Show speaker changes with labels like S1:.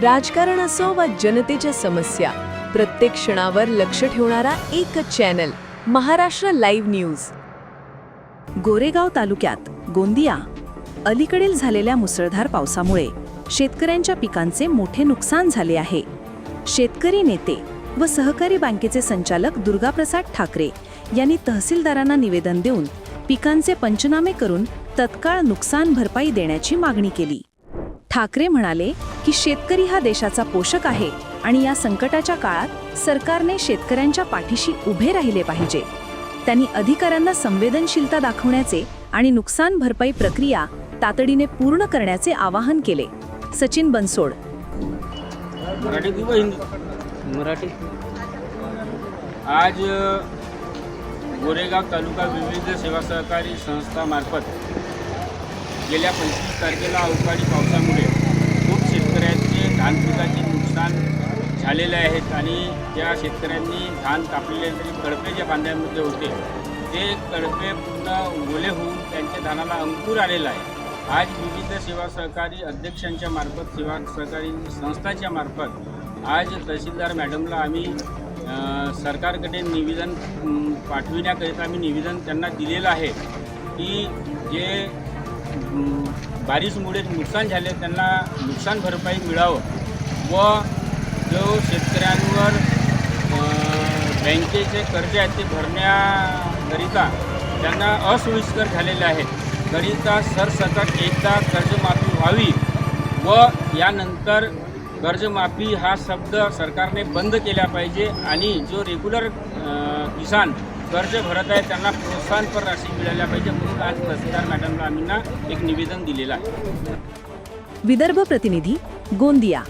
S1: राजकारण असो वा जनतेच्या समस्या प्रत्येक क्षणावर लक्ष ठेवणारा एकच channel Maharashtra live news
S2: Goregaon तालुक्यात गोंदिया अलीकडील झालेल्या मुसळधार पावसामुळे शेतकऱ्यांच्या पिकांचे मोठे नुकसान झाले आहे. शेतकरी नेते व सहकारी बँकेचे संचालक दुर्गाप्रसाद ठाकरे यांनी तहसीलदारांना निवेदन देऊन पिकांचे पंचनामे करून तत्काळ नुकसान भरपाई देण्याची मागणी केली. ठाकरे म्हणाले की शेतकरी हा देशाचा पोषक आहे आणि या संकटाच्या काळात सरकारने शेतकऱ्यांच्या पाठीशी उभे राहिले पाहिजे. त्यांनी अधिकाऱ्यांना संवेदनशीलता दाखवण्याचे आणि नुकसान भरपाई प्रक्रिया तातडीने पूर्ण करण्याचे आवाहन केले. सचिन बनसोड.
S3: मराठी किंवा हिंदी?
S4: मराठी.
S3: आज गोरेगाव तालुका विविध सेवा सहकारी संस्थामार्फत गेल्या पंचवीस तारखेला अवकाळी पावसामुळे खूप शेतकऱ्यांचे धान पिकाचे नुकसान झालेल्या आहेत आणि त्या शेतकऱ्यांनी धान कापलेले तरी कडपे ज्या बांध्यांमध्ये होते ते कडपे पूर्ण ओले होऊन त्यांच्या धानाला अंकुर आलेला आहे. आज विविध सेवा सहकारी अध्यक्षांच्या मार्फत सेवा सहकारी संस्थांच्या मार्फत आज तहसीलदार मॅडमला आम्ही सरकारकडे निवेदन पाठविण्याकरिता आम्ही निवेदन त्यांना दिलेलं आहे की जे बारिशमुळे नुकसान झाले त्यांना नुकसान भरपाई मिळावं व जो शेतकऱ्यांवर बँकेचे कर्ज आहेत ते भरण्याकरिता त्यांना असोयीस्कर झालेले आहेत. करिता सरसकट एकदा कर्जमाफी व्हावी व यानंतर कर्जमाफी हा शब्द सरकारने बंद केला पाहिजे आणि जो रेग्युलर किसान कर्ज भरत आहे त्यांना प्रोत्साहनपर राशी मिळाल्या पाहिजे. म्हणून आज तहसीलदार मॅडमला आम्ही ना एक निवेदन दिलेलं आहे.
S2: विदर्भ प्रतिनिधी गोंदिया